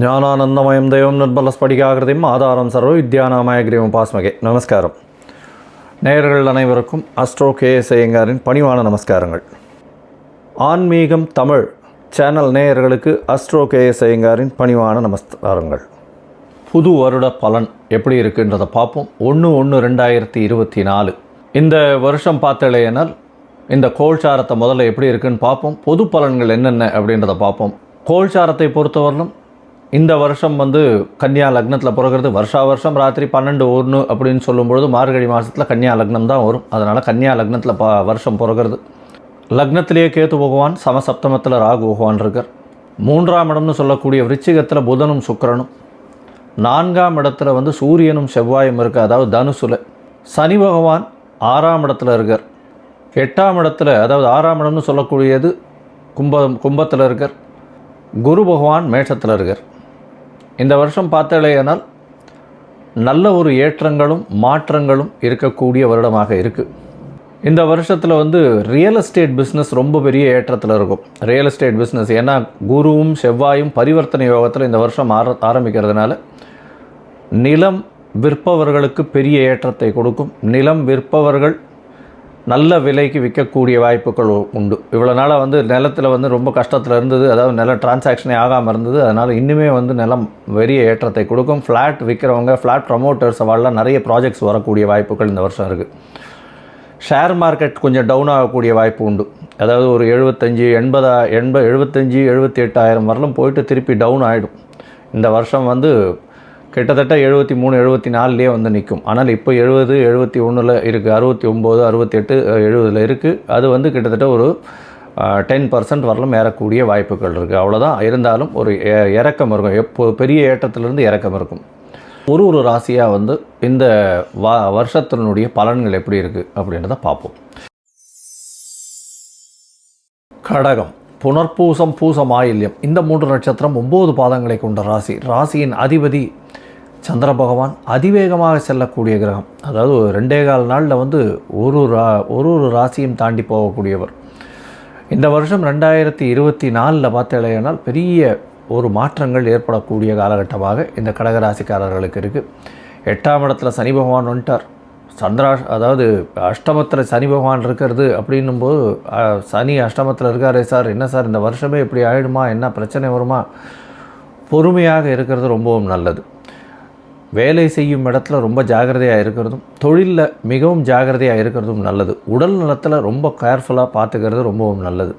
ஞானானந்தமயம் தெய்வம் நிர்மலஸ்படிகாகிருதியும் ஆதாரம் சர்வ வித்யானாமயகிரியும் உபாஸ்மகே. நமஸ்காரம். நேயர்கள் அனைவருக்கும் அஸ்ட்ரோ கே ஐயங்காரின் பணிவான நமஸ்காரங்கள். ஆன்மீகம் தமிழ் சேனல் நேயர்களுக்கு அஸ்ட்ரோ கே ஐயங்காரின் பணிவான நமஸ்காரங்கள். புது வருட பலன் எப்படி இருக்குன்றதை பார்ப்போம். ஒன்று ஒன்று ரெண்டாயிரத்தி இருபத்தி நாலு. இந்த வருஷம் பார்த்தலையினால் இந்த கோல்சாரத்தை முதல்ல எப்படி இருக்குன்னு பார்ப்போம். பொது பலன்கள் என்னென்ன அப்படின்றத பார்ப்போம். கோல்சாரத்தை பொறுத்தவரையிலும் இந்த வருஷம் வந்து கன்னியா லக்னத்தில் பிறகுறது. வருஷா வருஷம் ராத்திரி பன்னெண்டு ஒன்று அப்படின்னு சொல்லும்பொழுது மார்கழி மாதத்தில் கன்னியா லக்னம் தான் வரும். அதனால் கன்னியா லக்னத்தில் ப வருஷம் பிறகுறது. லக்னத்திலேயே கேத்து பகவான் சமசப்தமத்தில் ராகு பகவான் இருக்கார். மூன்றாம் இடம்னு சொல்லக்கூடிய விருச்சிகத்தில் புதனும் சுக்கரனும். நான்காம் இடத்துல வந்து சூரியனும் செவ்வாயும் இருக்குது அதாவது தனுசுல. சனி பகவான் ஆறாம் இடத்துல இருக்கார். எட்டாம் இடத்துல அதாவது ஆறாம் இடம்னு சொல்லக்கூடியது கும்பம் கும்பத்தில் இருக்கார். குரு பகவான் மேஷத்தில் இருக்கார். இந்த வருஷம் பார்த்தலையானால் நல்ல ஒரு ஏற்றங்களும் மாற்றங்களும் இருக்கக்கூடிய வருடமாக இருக்குது இந்த வருஷத்தில் வந்து ரியல் எஸ்டேட் பிஸ்னஸ் ரொம்ப பெரிய ஏற்றத்தில் இருக்கும். ரியல் எஸ்டேட் பிஸ்னஸ் ஏன்னா குருவும் செவ்வாயும் பரிவர்த்தனை யோகத்தில் இந்த வருஷம் ஆர ஆரம்பிக்கிறதுனால நிலம் விற்பவர்களுக்கு பெரிய ஏற்றத்தை கொடுக்கும். நிலம் விற்பவர்கள் நல்ல விலைக்கு விற்கக்கூடிய வாய்ப்புகள் உண்டு. இவ்வளோ நாளாக வந்து நிலத்தில் வந்து ரொம்ப கஷ்டத்தில் இருந்தது. அதாவது நில டிரான்சாக்ஷனே ஆகாமல் இருந்தது. அதனால் இன்னுமே வந்து நிலம் பெரிய ஏற்றத்தை கொடுக்கும். ஃப்ளாட் விற்கிறவங்க ஃப்ளாட் ப்ரமோட்டர்ஸ் அவெல்லாம் நிறைய ப்ராஜெக்ட்ஸ் வரக்கூடிய வாய்ப்புகள் இந்த வருஷம் இருக்குது ஷேர் மார்க்கெட் கொஞ்சம் டவுன் ஆகக்கூடிய வாய்ப்பு உண்டு. அதாவது ஒரு எழுபத்தஞ்சி எண்பதா எண்பது எழுபத்தஞ்சி எழுபத்தி எட்டாயிரம் வரலும் போயிட்டு திருப்பி டவுன் ஆகிடும் இந்த வருஷம் வந்து கிட்டத்தட்ட எழுபத்தி மூணு எழுபத்தி நாலுலேயே வந்து நிற்கும் ஆனால் இப்போ எழுபது எழுபத்தி ஒன்றில் இருக்குது அறுபத்தி ஒம்பது அறுபத்தெட்டு எழுபதில் இருக்குது அது வந்து கிட்டத்தட்ட ஒரு டென் பர்சன்ட் வரலும் ஏறக்கூடிய வாய்ப்புகள் இருக்குது அவ்வளோதான் இருந்தாலும் ஒரு எ- இறக்கம் இருக்கும். எப்போ பெரிய ஏற்றத்திலிருந்து இறக்கம் இருக்கும். ஒரு ஒரு ராசியாக வந்து இந்த வா வருஷத்தினுடைய பலன்கள் எப்படி இருக்குது அப்படின்றத பார்ப்போம். கடகம். புனர்பூசம் பூசம் ஆயில்யம். இந்த மூன்று நட்சத்திரம் ஒம்பது பாதங்களை கொண்ட ராசி. ராசியின் அதிபதி சந்திர பகவான் அதிவேகமாக செல்லக்கூடிய கிரகம். அதாவது ரெண்டே கால் நாளில் வந்து ஒரு ரா ஒரு ஒரு ராசியும் தாண்டி போகக்கூடியவர். இந்த வருஷம் ரெண்டாயிரத்தி இருபத்தி நாலில் பார்த்தேனால் பெரிய ஒரு மாற்றங்கள் ஏற்படக்கூடிய காலகட்டமாக இந்த கடகராசிக்காரர்களுக்கு இருக்குது எட்டாம் இடத்துல சனி பகவான் வந்துட்டார். சந்திரா அதாவது அஷ்டமத்தில் சனி பகவான் இருக்கிறது அப்படின்னும்போது போது சனி அஷ்டமத்தில் இருக்காரே சார் என்ன சார் இந்த வருஷமே இப்படி ஆயிடுமா என்ன பிரச்சனை வருமா? பொறுமையாக இருக்கிறது ரொம்பவும் நல்லது. வேலை செய்யும் இடத்துல ரொம்ப ஜாக்கிரதையாக இருக்கிறதும் தொழிலில் மிகவும் ஜாக்கிரதையாக இருக்கிறதும் நல்லது. உடல் நலத்தில் ரொம்ப கேர்ஃபுல்லாக பார்த்துக்கிறது ரொம்பவும் நல்லது.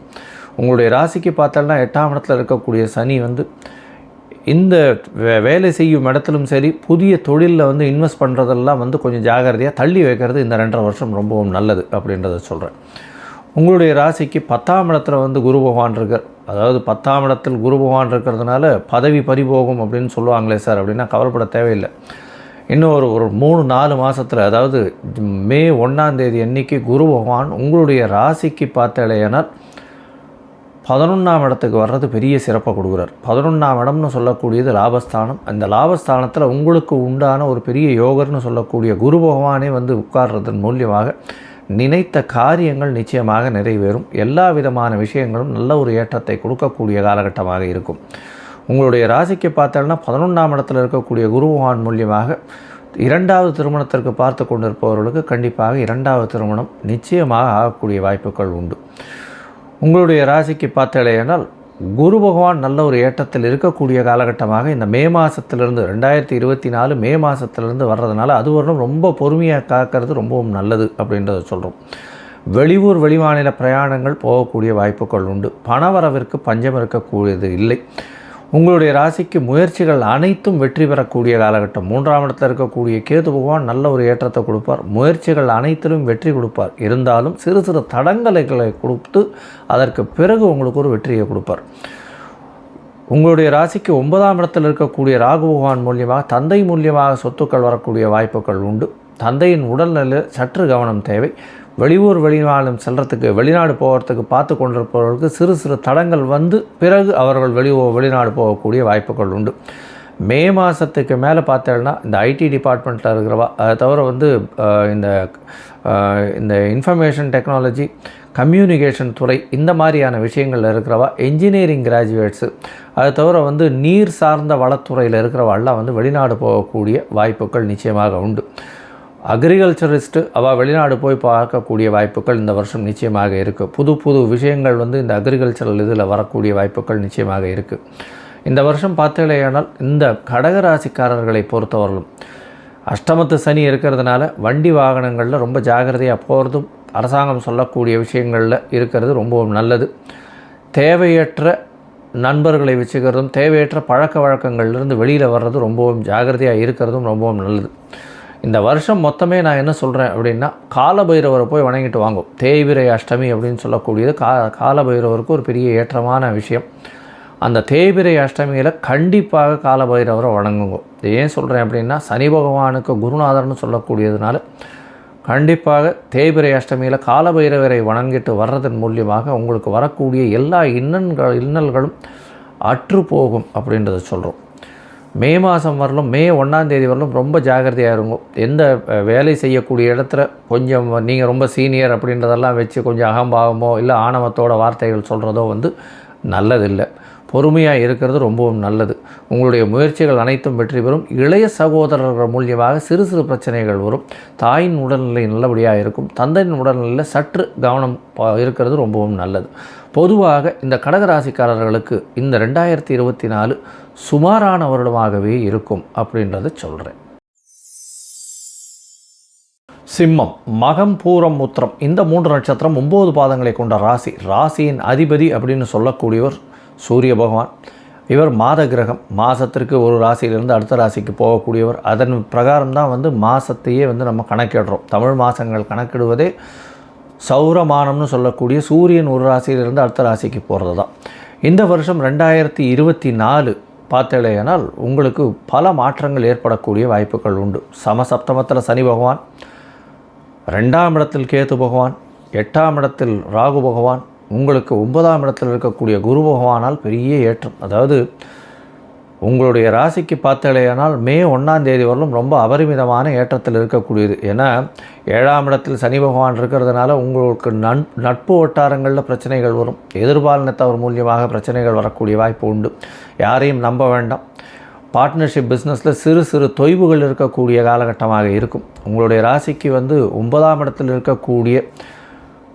உங்களுடைய ராசிக்கு பார்த்தோன்னா எட்டாம் இடத்துல இருக்கக்கூடிய சனி வந்து இந்த வே- வேலை செய்யும் இடத்திலும் சரி புதிய தொழிலில் வந்து இன்வெஸ்ட் பண்ணுறதெல்லாம் வந்து கொஞ்சம் ஜாக்கிரதையாக தள்ளி வைக்கிறது இந்த ரெண்டரை வருஷம் ரொம்பவும் நல்லது அப்படின்றத சொல்கிறேன் உங்களுடைய ராசிக்கு பத்தாம் இடத்துல வந்து குரு பகவான் இருக்கார். அதாவது பத்தாம் இடத்தில் குரு பகவான் இருக்கிறதுனால பதவி பறிபோகும் அப்படின்னு சொல்லுவாங்களே சார் அப்படின்னா கவலைப்பட தேவையில்லை. இன்னும் ஒரு ஒரு மூணு நாலு மாதத்தில் அதாவது மே ஒன்றாம் தேதி அன்னைக்கு குரு பகவான் உங்களுடைய ராசிக்கு பார்த்தாலேயானால் பதினொன்றாம் இடத்துக்கு வர்றது பெரிய சிறப்பை கொடுக்குறார். பதினொன்றாம் இடம்னு சொல்லக்கூடியது லாபஸ்தானம். அந்த லாபஸ்தானத்தில் உங்களுக்கு உண்டான ஒரு பெரிய யோகர்னு சொல்லக்கூடிய குரு பகவானே வந்து உட்கார்றதன் மூலியமாக நினைத்த காரியங்கள் நிச்சயமாக நிறைவேறும். எல்லா விதமான விஷயங்களும் நல்ல ஒரு ஏற்றத்தை கொடுக்கக்கூடிய காலகட்டமாக இருக்கும். உங்களுடைய ராசிக்கு பார்த்தோம்னா பதினொன்றாம் இடத்துல இருக்கக்கூடிய குருவான் மூலியமாக இரண்டாவது திருமணத்திற்கு பார்த்து கொண்டிருப்பவர்களுக்கு கண்டிப்பாக இரண்டாவது திருமணம் நிச்சயமாக ஆகக்கூடிய வாய்ப்புகள் உண்டு. உங்களுடைய ராசிக்கு பார்த்தலையானால் குரு பகவான் நல்ல ஒரு ஏற்றத்தில் இருக்கக்கூடிய காலகட்டமாக இந்த மே மாதத்துலேருந்து ரெண்டாயிரத்தி இருபத்தி நாலு மே மாதத்துலேருந்து வர்றதுனால அது வரணும் ரொம்ப பொறுமையாக காக்கிறது ரொம்பவும் நல்லது அப்படின்றத சொல்கிறோம் வெளியூர் வெளிமாநில பிரயாணங்கள் போகக்கூடிய வாய்ப்புகள் உண்டு. பணவரவிற்கு பஞ்சம் இருக்கக்கூடியது இல்லை. உங்களுடைய ராசிக்கு முயற்சிகள் அனைத்தும் வெற்றி பெறக்கூடிய காலகட்டம். மூன்றாம் இடத்துல இருக்கக்கூடிய கேது பகவான் நல்ல ஒரு ஏற்றத்தை கொடுப்பார். முயற்சிகள் அனைத்திலும் வெற்றி கொடுப்பார். இருந்தாலும் சிறு சிறு தடங்கலைகளை கொடுத்து அதற்கு பிறகு உங்களுக்கு ஒரு வெற்றியை கொடுப்பார். உங்களுடைய ராசிக்கு ஒன்பதாம் இடத்தில் இருக்கக்கூடிய ராகு பகவான் மூலியமாக தந்தை மூலியமாக சொத்துக்கள் வரக்கூடிய வாய்ப்புகள் உண்டு. தந்தையின் உடல்நிலை சற்று கவனம் தேவை. வெளியூர் வெளிநாடும் செல்கிறதுக்கு வெளிநாடு போகிறதுக்கு பார்த்து கொண்டிருப்பவர்களுக்கு சிறு சிறு தடங்கள் வந்து பிறகு அவர்கள் வெளியூ வெளிநாடு போகக்கூடிய வாய்ப்புகள் உண்டு. மே மாதத்துக்கு மேலே பார்த்தேன்னா இந்த ஐடி டிபார்ட்மெண்ட்டில் இருக்கிறவா அதை தவிர வந்து இந்த இந்த இன்ஃபர்மேஷன் டெக்னாலஜி கம்யூனிகேஷன் துறை இந்த மாதிரியான விஷயங்களில் இருக்கிறவா என்ஜினியரிங் கிராஜுவேட்ஸு அதை தவிர வந்து நீர் சார்ந்த வளத்துறையில் இருக்கிறவாள்லாம் வந்து வெளிநாடு போகக்கூடிய வாய்ப்புகள் நிச்சயமாக உண்டு. அக்ரிகல்ச்சரிஸ்ட்டு அவள் வெளிநாடு போய் பார்க்கக்கூடிய வாய்ப்புகள் இந்த வருஷம் நிச்சயமாக இருக்குது புது புது விஷயங்கள் வந்து இந்த அக்ரிகல்ச்சரல் இதில் வரக்கூடிய வாய்ப்புகள் நிச்சயமாக இருக்குது இந்த வருஷம் பார்த்தீங்களேயானால் இந்த கடகராசிக்காரர்களை பொறுத்தவரையிலும் அஷ்டமத்து சனி இருக்கிறதுனால வண்டி வாகனங்களில் ரொம்ப ஜாகிரதையாக போகிறதும் அரசாங்கம் சொல்லக்கூடிய விஷயங்களில் இருக்கிறது ரொம்பவும் நல்லது. தேவையற்ற நண்பர்களை வச்சுக்கிறதும் தேவையற்ற பழக்க வழக்கங்கள்லேருந்து வெளியில் வர்றது ரொம்பவும் ஜாகிரதையாக இருக்கிறதும் ரொம்பவும் நல்லது. இந்த வருஷம் மொத்தமே நான் என்ன சொல்கிறேன் அப்படின்னா காலபைரவரை போய் வணங்கிட்டு வாங்கும். தேய்பிரை அஷ்டமி அப்படின்னு சொல்லக்கூடியது கா காலபைரவருக்கு ஒரு பெரிய ஏற்றமான விஷயம். அந்த தேய்பிரை அஷ்டமியில் கண்டிப்பாக காலபைரவரை வணங்குங்க. இது ஏன் சொல்கிறேன் அப்படின்னா சனி பகவானுக்கு குருநாதர்னு சொல்லக்கூடியதுனால கண்டிப்பாக தேய்பிரை அஷ்டமியில் காலபைரவரை வணங்கிட்டு வர்றதன் மூலியமாக உங்களுக்கு வரக்கூடிய எல்லா இன்னல்கள் இன்னல்களும் அற்று போகும் அப்படின்றத சொல்கிறோம் மே மாதம் வரலும் மே ஒன்றாந்தேதி வரலும் ரொம்ப ஜாகிரதையாக இருக்கும் எந்த வேலை செய்யக்கூடிய இடத்துல கொஞ்சம் நீங்கள் ரொம்ப சீனியர் அப்படின்றதெல்லாம் வச்சு கொஞ்சம் அகம்பாவமோ இல்லை ஆணவத்தோட வார்த்தைகள் சொல்கிறதோ வந்து நல்லதில்லை. பொறுமையாக இருக்கிறது ரொம்பவும் நல்லது. உங்களுடைய முயற்சிகள் அனைத்தும் வெற்றி பெறும். இளைய சகோதரர்கள் மூலியமாக சிறு சிறு பிரச்சனைகள் வரும். தாயின் உடல்நிலை நல்லபடியாக இருக்கும். தந்தையின் உடல்நிலையில் சற்று கவனம் இருக்கிறது ரொம்பவும் நல்லது. பொதுவாக இந்த கடகராசிக்காரர்களுக்கு இந்த ரெண்டாயிரத்தி இருபத்தி நாலு சுமாரான வருடமாகவே இருக்கும் அப்படின்றத சொல்கிறேன் சிம்மம் மகம் பூரம் உத்திரம் இந்த மூன்று நட்சத்திரம் ஒம்பது பாதங்களை கொண்ட ராசி. ராசியின் அதிபதி அப்படின்னு சொல்லக்கூடியவர் சூரிய பகவான். இவர் மாத கிரகம். மாதத்திற்கு ஒரு ராசியிலிருந்து அடுத்த ராசிக்கு போகக்கூடியவர். அதன் பிரகாரம் தான் வந்து மாதத்தையே வந்து நம்ம கணக்கிடுறோம். தமிழ் மாதங்கள் கணக்கிடுவதே சௌரமானம்னு சொல்லக்கூடிய சூரியன் ஒரு ராசியிலிருந்து அடுத்த ராசிக்கு போகிறது தான் இந்த வருஷம் ரெண்டாயிரத்தி இருபத்தி நாலு பார்த்தேனால் உங்களுக்கு பல மாற்றங்கள் ஏற்படக்கூடிய வாய்ப்புகள் உண்டு. சமசப்தமத்தில் சனி பகவான் ரெண்டாம் இடத்தில் கேது பகவான் எட்டாம் இடத்தில் ராகு பகவான் உங்களுக்கு ஒன்பதாம் இடத்தில் இருக்கக்கூடிய குரு பகவானால் பெரிய ஏற்றம். அதாவது உங்களுடைய ராசிக்கு பார்த்தாலேயானால் மே ஒன்றாம் தேதி வரலும் ரொம்ப அபரிமிதமான ஏற்றத்தில் இருக்கக்கூடியது. ஏன்னா ஏழாம் இடத்தில் சனி பகவான் இருக்கிறதுனால உங்களுக்கு நன் நட்பு வட்டாரங்களில் பிரச்சனைகள் வரும். எதிர்பாலினத்தவர் மூலியமாக பிரச்சனைகள் வரக்கூடிய வாய்ப்பு உண்டு. யாரையும் நம்ப வேண்டாம். பார்ட்னர்ஷிப் பிஸ்னஸில் சிறு சிறு தொய்வுகள் இருக்கக்கூடிய காலகட்டமாக இருக்கும். உங்களுடைய ராசிக்கு வந்து ஒன்பதாம் இடத்தில் இருக்கக்கூடிய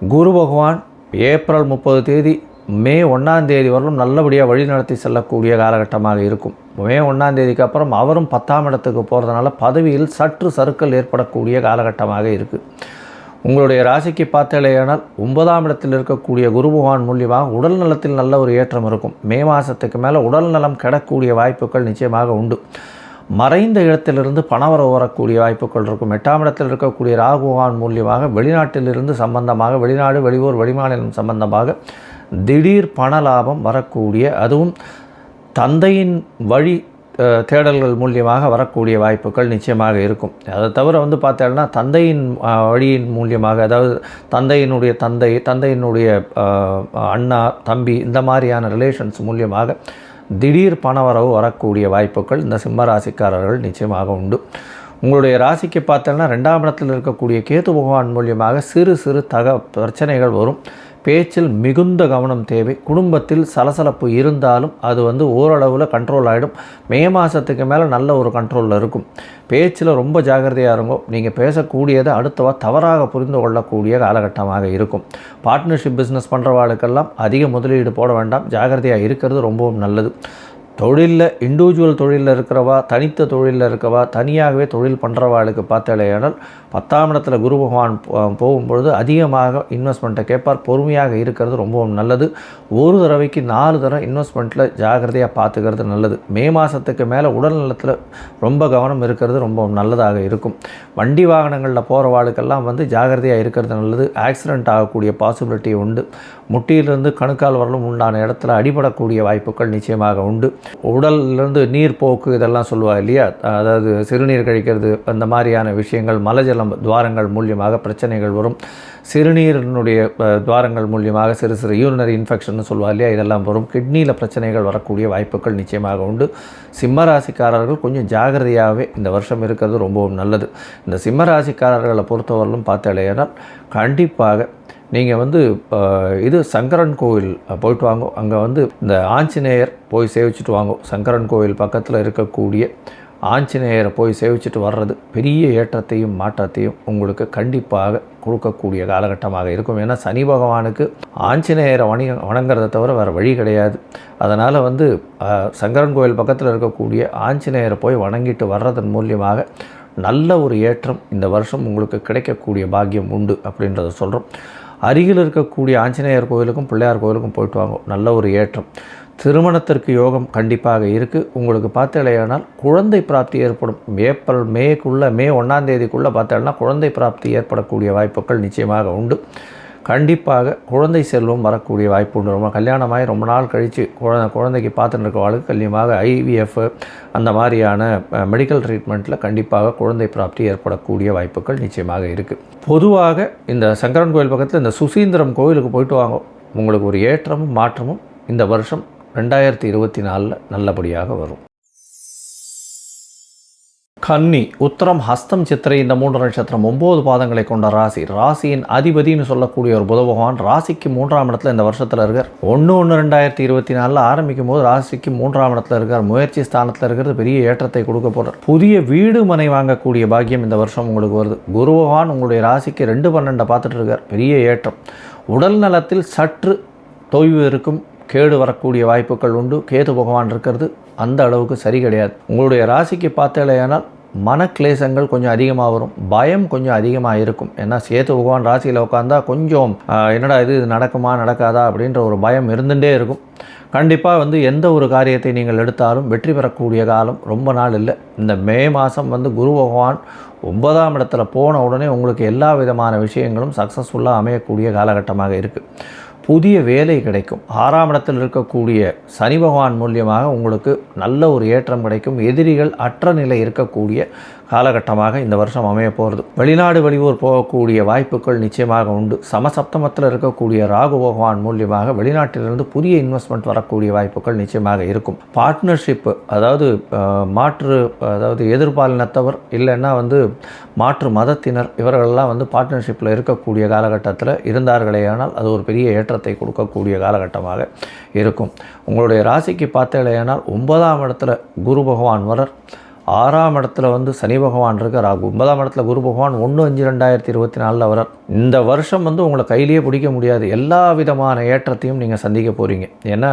குரு பகவான் ஏப்ரல் முப்பது தேதி மே ஒன்றாந்தேதி வரலும் நல்லபடியாக வழிநடத்தி செல்லக்கூடிய காலகட்டமாக இருக்கும். மே ஒன்றாந்தேதிக்கு அப்புறம் அவரும் பத்தாம் இடத்துக்கு போகிறதுனால பதவியில் சற்று சறுக்கல் ஏற்படக்கூடிய காலகட்டமாக இருக்குது உங்களுடைய ராசிக்கு பார்த்தலையானால் ஒன்பதாம் இடத்தில் இருக்கக்கூடிய குரு பகவான் மூலியமாக உடல் நலத்தில் நல்ல ஒரு ஏற்றம் இருக்கும். மே மாதத்துக்கு மேலே உடல் நலம் கிடக்கூடிய வாய்ப்புகள் நிச்சயமாக உண்டு. மறைந்த இடத்திலிருந்து பணவரவு வரக்கூடிய வாய்ப்புகள் இருக்கும். எட்டாம் இடத்தில் இருக்கக்கூடிய ராகுவான் மூலியமாக வெளிநாட்டிலிருந்து சம்பந்தமாக வெளிநாடு வெளியூர் வெளிமாநிலம் சம்பந்தமாக திடீர் பண லாபம் வரக்கூடிய அதுவும் தந்தையின் வழி தேடல்கள் மூலியமாக வரக்கூடிய வாய்ப்புகள் நிச்சயமாக இருக்கும். அதை தவிர வந்து பார்த்தோம்னா தந்தையின் வழியின் மூலியமாக அதாவது தந்தையினுடைய தந்தை தந்தையினுடைய அண்ணா தம்பி இந்த மாதிரியான ரிலேஷன்ஸ் மூலியமாக திடீர் பணவரவு வரக்கூடிய வாய்ப்புகள் இந்த சிம்ம ராசிக்காரர்கள் நிச்சயமாக உண்டு. உங்களுடைய ராசிக்கு பார்த்தோம்னா ரெண்டாம் இடத்தில் இருக்கக்கூடிய கேது பகவான் மூலியமாக சிறு சிறு தக பிரச்சனைகள் வரும். பேச்சில் மிகுந்த கவனம் தேவை. குடும்பத்தில் சலசலப்பு இருந்தாலும் அது வந்து ஓரளவில் கண்ட்ரோல் ஆகிடும் மே மாதத்துக்கு மேலே நல்ல ஒரு கண்ட்ரோலில் இருக்கும். பேச்சில் ரொம்ப ஜாகிரதையாக இருக்கும் நீங்கள் பேசக்கூடியதை அடுத்தவா தவறாக புரிந்து கொள்ளக்கூடிய காலகட்டமாக இருக்கும். பார்ட்னர்ஷிப் பிஸ்னஸ் பண்ணுறவாளுக்கெல்லாம் அதிக முதலீடு போட வேண்டாம். ஜாகிரதையாக இருக்கிறது ரொம்பவும் நல்லது. தொழிலில் இண்டிவிஜுவல் தொழிலில் இருக்கிறவா தனித்த தொழிலில் இருக்கவா தனியாகவே தொழில் பண்ணுறவாளுக்கு பார்த்தாலேயானால் பத்தாம் இடத்துல குரு பகவான் போகும்பொழுது அதிகமாக இன்வெஸ்ட்மெண்ட்டை கேட்பார். பொறுமையாக இருக்கிறது ரொம்பவும் நல்லது. ஒரு தடவைக்கு நாலு தடவை இன்வெஸ்ட்மெண்ட்டில் ஜாகிரதையாக பார்த்துக்கிறது நல்லது. மே மாதத்துக்கு மேலே உடல் நலத்தில் ரொம்ப கவனம் இருக்கிறது ரொம்பவும் நல்லதாக இருக்கும். வண்டி வாகனங்களில் போகிறவாளுக்கெல்லாம் வந்து ஜாகிரதையாக இருக்கிறது நல்லது. ஆக்சிடென்ட் ஆகக்கூடிய பாசிபிலிட்டி உண்டு. முட்டியிலிருந்து கணுக்கால் வரலும் உண்டான இடத்துல அடிபடக்கூடிய வாய்ப்புகள் நிச்சயமாக உண்டு. உடல்லேருந்து நீர் போக்கு இதெல்லாம் சொல்லுவா இல்லையா? அதாவது சிறுநீர் கழிக்கிறது அந்த மாதிரியான விஷயங்கள் மலஜலம் துவாரங்கள் மூலியமாக பிரச்சனைகள் வரும். சிறுநீரினுடைய துவாரங்கள் மூலியமாக சிறு சிறு யூரினரி இன்ஃபெக்ஷன் சொல்லுவா இல்லையா? இதெல்லாம் வரும். கிட்னியில் பிரச்சனைகள் வரக்கூடிய வாய்ப்புகள் நிச்சயமாக உண்டு. சிம்மராசிக்காரர்கள் கொஞ்சம் ஜாகிரதையாகவே இந்த வருஷம் இருக்கிறது ரொம்பவும் நல்லது. இந்த சிம்மராசிக்காரர்களை பொறுத்தவரையிலும் பார்த்தாலேனால் கண்டிப்பாக நீங்கள் வந்து இது சங்கரன் கோவில் போயிட்டு வாங்க. அங்கே வந்து இந்த ஆஞ்சநேயர் போய் சேவிச்சுட்டு வாங்க. சங்கரன் கோவில் பக்கத்தில் இருக்கக்கூடிய ஆஞ்சநேயரை போய் சேவிச்சுட்டு வர்றது பெரிய ஏற்றத்தையும் மாற்றத்தையும் உங்களுக்கு கண்டிப்பாக கொடுக்கக்கூடிய காலகட்டமாக இருக்கும். ஏன்னா சனி பகவானுக்கு ஆஞ்சநேயரை வணி வணங்குறத தவிர வேறு வழி கிடையாது. அதனால் வந்து சங்கரன் கோவில் பக்கத்தில் இருக்கக்கூடிய ஆஞ்சநேயரை போய் வணங்கிட்டு வர்றதன் மூலியமாக நல்ல ஒரு ஏற்றம் இந்த வருஷம் உங்களுக்கு கிடைக்கக்கூடிய பாக்கியம் உண்டு அப்படின்றத சொல்கிறோம் அருகில் இருக்கக்கூடிய ஆஞ்சநேயர் கோவிலுக்கும் பிள்ளையார் கோவிலுக்கும் போயிட்டு வாங்க. நல்ல ஒரு ஏற்றம். திருமணத்திற்கு யோகம் கண்டிப்பாக இருக்குது உங்களுக்கு பார்த்தலையானால் குழந்தை பிராப்தி ஏற்படும். ஏப்ரல் மேக்குள்ளே மே ஒன்றாம் தேதிக்குள்ளே பார்த்தோன்னா குழந்தை பிராப்தி ஏற்படக்கூடிய வாய்ப்புகள் நிச்சயமாக உண்டு. கண்டிப்பாக குழந்தை செல்வம் வரக்கூடிய வாய்ப்பு உண்டு. ரொம்ப கல்யாணமாகி ரொம்ப நாள் கழித்து குழந்தை குழந்தைக்கு பார்த்துட்டு இருக்கவாளுக்கு கல்யமாக ஐவிஎஃப் அந்த மாதிரியான மெடிக்கல் ட்ரீட்மெண்ட்டில் கண்டிப்பாக குழந்தை பிராப்தி ஏற்படக்கூடிய வாய்ப்புகள் நிச்சயமாக இருக்குது பொதுவாக இந்த சங்கரன் கோயில் பக்கத்தில் இந்த சுசீந்திரம் கோயிலுக்கு போயிட்டு வாங்க. உங்களுக்கு ஒரு ஏற்றமும் மாற்றமும் இந்த வருஷம் ரெண்டாயிரத்தி இருபத்தி நாலில் நல்லபடியாக வரும். கன்னி உத்தரம் ஹஸ்தம் சித்திரை இந்த மூன்று நட்சத்திரம் ஒம்பது பாதங்களை கொண்ட ராசி. ராசியின் அதிபதினு சொல்லக்கூடிய ஒரு புத பகவான் ராசிக்கு மூன்றாம் இடத்துல இந்த வருஷத்தில் இருக்கார். ஒன்று ஒன்று ரெண்டாயிரத்தி இருபத்தி நாலில் ஆரம்பிக்கும் போது ராசிக்கு மூன்றாம் இடத்துல இருக்கார். முயற்சி ஸ்தானத்தில் இருக்கிறது பெரிய ஏற்றத்தை கொடுக்க போகிறார் புதிய வீடு மனை வாங்கக்கூடிய பாக்கியம் இந்த வருஷம் உங்களுக்கு வருது. குரு பகவான் உங்களுடைய ராசிக்கு ரெண்டு பன்னெண்டை பார்த்துட்டு இருக்கார். பெரிய ஏற்றம். உடல் நலத்தில் சற்று தொய்வு இருக்கும். கேடு வரக்கூடிய வாய்ப்புகள் உண்டு. கேது பகவான் இருக்கிறது. அந்த அளவுக்கு சரி கிடையாது. உங்களுடைய ராசிக்கு பார்த்தலையானால் மனக்லேசங்கள் கொஞ்சம் அதிகமாக வரும் பயம் கொஞ்சம் அதிகமாக இருக்கும். ஏன்னா சேத்து பகவான் ராசியில் உட்காந்தா கொஞ்சம் என்னடா இது இது நடக்குமா நடக்காதா அப்படின்ற ஒரு பயம் இருந்துகிட்டே இருக்கும். கண்டிப்பாக வந்து எந்த ஒரு காரியத்தை நீங்கள் எடுத்தாலும் வெற்றி பெறக்கூடிய காலம் ரொம்ப நாள் இல்லை. இந்த மே மாதம் வந்து குரு பகவான் ஒன்பதாம் இடத்துல போன உடனே உங்களுக்கு எல்லா விதமான விஷயங்களும் சக்ஸஸ்ஃபுல்லாக அமையக்கூடிய காலகட்டமாக இருக்குது புதிய வேலை கிடைக்கும். ஆறாம் இடத்தில் இருக்கக்கூடிய சனி பகவான் மூலியமாக உங்களுக்கு நல்ல ஒரு ஏற்றம் கிடைக்கும். எதிரிகள் அற்ற நிலை இருக்கக்கூடிய காலகட்டமாக இந்த வருஷம் அமைய போகிறது. வெளிநாடு வெளியூர் போகக்கூடிய வாய்ப்புகள் நிச்சயமாக உண்டு. சமசப்தமத்தில் இருக்கக்கூடிய ராகு பகவான் மூலியமாக வெளிநாட்டிலிருந்து புதிய இன்வெஸ்ட்மெண்ட் வரக்கூடிய வாய்ப்புகள் நிச்சயமாக இருக்கும். பார்ட்னர்ஷிப் அதாவது மாற்று அதாவது எதிர்பாலினத்தவர் இல்லைன்னா வந்து மாற்று மதத்தினர் இவர்களெல்லாம் வந்து பார்ட்னர்ஷிப்பில் இருக்கக்கூடிய காலகட்டத்தில் இருந்தார்களேயானால் அது ஒரு பெரிய ஏற்றத்தை கொடுக்கக்கூடிய காலகட்டமாக இருக்கும். உங்களுடைய ராசிக்கு பார்த்தேலையானால் ஒன்பதாம் இடத்துல குரு பகவான் வரர் ஆறாம் இடத்துல வந்து சனி பகவான் இருக்கார். ஒன்பதாம் இடத்துல குரு பகவான் ஒன்று அஞ்சு ரெண்டாயிரத்தி இருபத்தி நாலில் வரார் இந்த வருஷம் வந்து உங்களை கையிலேயே பிடிக்க முடியாது. எல்லா விதமான ஏற்றத்தையும் நீங்கள் சந்திக்க போகிறீங்க ஏன்னா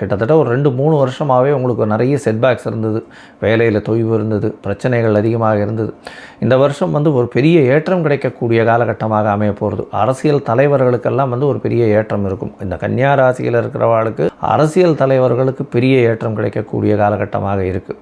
கிட்டத்தட்ட ஒரு ரெண்டு மூணு வருஷமாகவே உங்களுக்கு நிறைய செட்பேக்ஸ் இருந்தது. வேலையில் தொய்வு இருந்தது. பிரச்சனைகள் அதிகமாக இருந்தது. இந்த வருஷம் வந்து ஒரு பெரிய ஏற்றம் கிடைக்கக்கூடிய காலகட்டமாக அமைய போகிறது அரசியல் தலைவர்களுக்கெல்லாம் வந்து ஒரு பெரிய ஏற்றம் இருக்கும். இந்த கன்னியா ராசியில் இருக்கிறவர்களுக்கு அரசியல் தலைவர்களுக்கு பெரிய ஏற்றம் கிடைக்கக்கூடிய காலகட்டமாக இருக்குது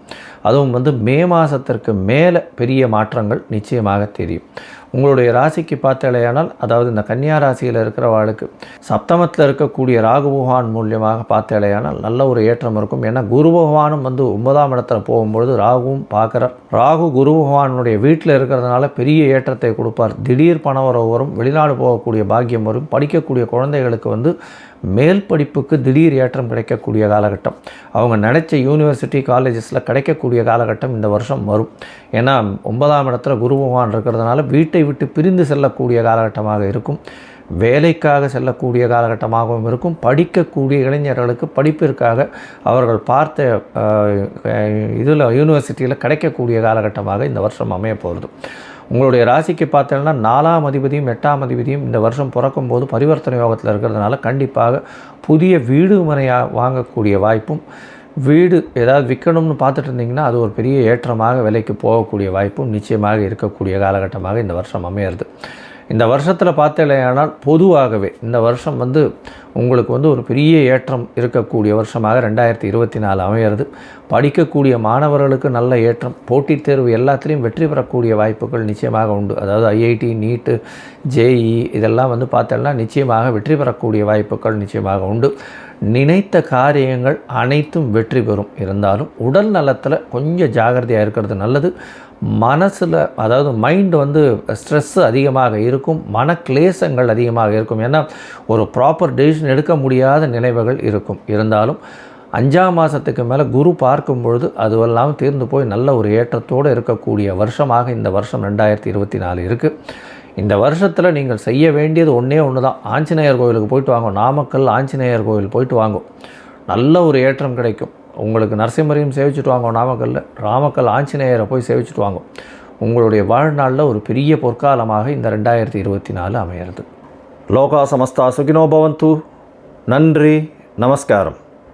அதுவும் வந்து மே மாதத்திற்கு மேலே பெரிய மாற்றங்கள் நிச்சயமாக தெரியும். உங்களுடைய ராசிக்கு பார்த்தலையானால் அதாவது இந்த கன்னியா ராசியில் இருக்கிறவாளுக்கு சப்தமத்தில் இருக்கக்கூடிய ராகு பகவான் மூலியமாக பார்த்தலையானால் நல்ல ஒரு ஏற்றம் இருக்கும். ஏன்னா குரு பகவானும் வந்து ஒன்பதாம் இடத்துல போகும்பொழுது ராகுவும் பார்க்குறார். ராகு குரு பகவானுடைய வீட்டில் இருக்கிறதுனால பெரிய ஏற்றத்தை கொடுப்பார். திடீர் பண வரும். வெளிநாடு போகக்கூடிய பாக்கியம் வரும். படிக்கக்கூடிய குழந்தைகளுக்கு வந்து மேல் படிப்புக்கு திடீர் ஏற்றம் கிடைக்கக்கூடிய காலகட்டம். அவங்க நினச்ச யூனிவர்சிட்டி காலேஜஸில் கிடைக்கக்கூடிய காலகட்டம் இந்த வருஷம் வரும். ஏன்னா ஒன்பதாம் இடத்துல குரு பகவான் இருக்கிறதுனால வீட்டை விட்டு பிரிந்து செல்லக்கூடிய காலகட்டமாக இருக்கும். வேலைக்காக செல்லக்கூடிய காலகட்டமாகவும் இருக்கும். படிக்கக்கூடிய இளைஞர்களுக்கு படிப்பிற்காக அவர்கள் பார்த்த இதில் யூனிவர்சிட்டியில் கிடைக்கக்கூடிய காலகட்டமாக இந்த வருஷம் அமைய போகிறது உங்களுடைய ராசிக்கு பார்த்தீங்கன்னா நாலாம் அதிபதியும் எட்டாம் அதிபதியும் இந்த வருஷம் பிறக்கும் போது பரிவர்த்தனை யோகத்தில் இருக்கிறதுனால கண்டிப்பாக புதிய வீடு முறையாக வாங்கக்கூடிய வாய்ப்பும் வீடு ஏதாவது விற்கணும்னு பார்த்துட்டு இருந்தீங்கன்னா அது ஒரு பெரிய ஏற்றமாக விலைக்கு போகக்கூடிய வாய்ப்பும் நிச்சயமாக இருக்கக்கூடிய காலகட்டமாக இந்த வருஷம் அமையிறது. இந்த வருஷத்தில் பார்த்தலையானால் பொதுவாகவே இந்த வருஷம் வந்து உங்களுக்கு வந்து ஒரு பெரிய ஏற்றம் இருக்கக்கூடிய வருஷமாக ரெண்டாயிரத்தி இருபத்தி நாலு அமையிறது. படிக்கக்கூடிய மாணவர்களுக்கு நல்ல ஏற்றம் போட்டித் தேர்வு எல்லாத்துலேயும் வெற்றி பெறக்கூடிய வாய்ப்புகள் நிச்சயமாக உண்டு. அதாவது ஐஐடி நீட்டு ஜேஇ இதெல்லாம் வந்து பார்த்தோம்னா நிச்சயமாக வெற்றி பெறக்கூடிய வாய்ப்புகள் நிச்சயமாக உண்டு. நினைத்த காரியங்கள் அனைத்தும் வெற்றி பெறும். இருந்தாலும் உடல் நலத்தில் கொஞ்சம் ஜாகிரதையாக இருக்கிறது நல்லது. மனசில் அதாவது மைண்ட் வந்து ஸ்ட்ரெஸ்ஸு அதிகமாக இருக்கும் மன கிளேசங்கள் அதிகமாக இருக்கும். ஏன்னா ஒரு ப்ராப்பர் டெசிஷன் எடுக்க முடியாத நினைவுகள் இருக்கும். இருந்தாலும் அஞ்சாம் மாதத்துக்கு மேலே குரு பார்க்கும் பொழுது அதுவெல்லாம் தீர்ந்து போய் நல்ல ஒரு ஏற்றத்தோடு இருக்கக்கூடிய வருஷமாக இந்த வருஷம் ரெண்டாயிரத்தி இருபத்தி நாலு இருக்குது இந்த வருஷத்தில் நீங்கள் செய்ய வேண்டியது ஒன்றே ஒன்று தான் ஆஞ்சநேயர் கோவிலுக்கு போயிட்டு வாங்க. நாமக்கல் ஆஞ்சநேயர் கோவில் போயிட்டு வாங்க. நல்ல ஒரு ஏற்றம் கிடைக்கும். உங்களுக்கு நரசிம்மரையும் சேவிச்சுட்டு வாங்க நாமக்கல்லில் ராமக்கல் ஆஞ்சநேயரை போய் சேவிச்சுட்டு வாங்க. உங்களுடைய வாழ்நாளில் ஒரு பெரிய பொற்காலமாக இந்த ரெண்டாயிரத்தி இருபத்தி நாலு அமையிறது. லோகா சமஸ்தா சுகினோ பவந்து. நன்றி நமஸ்காரம்.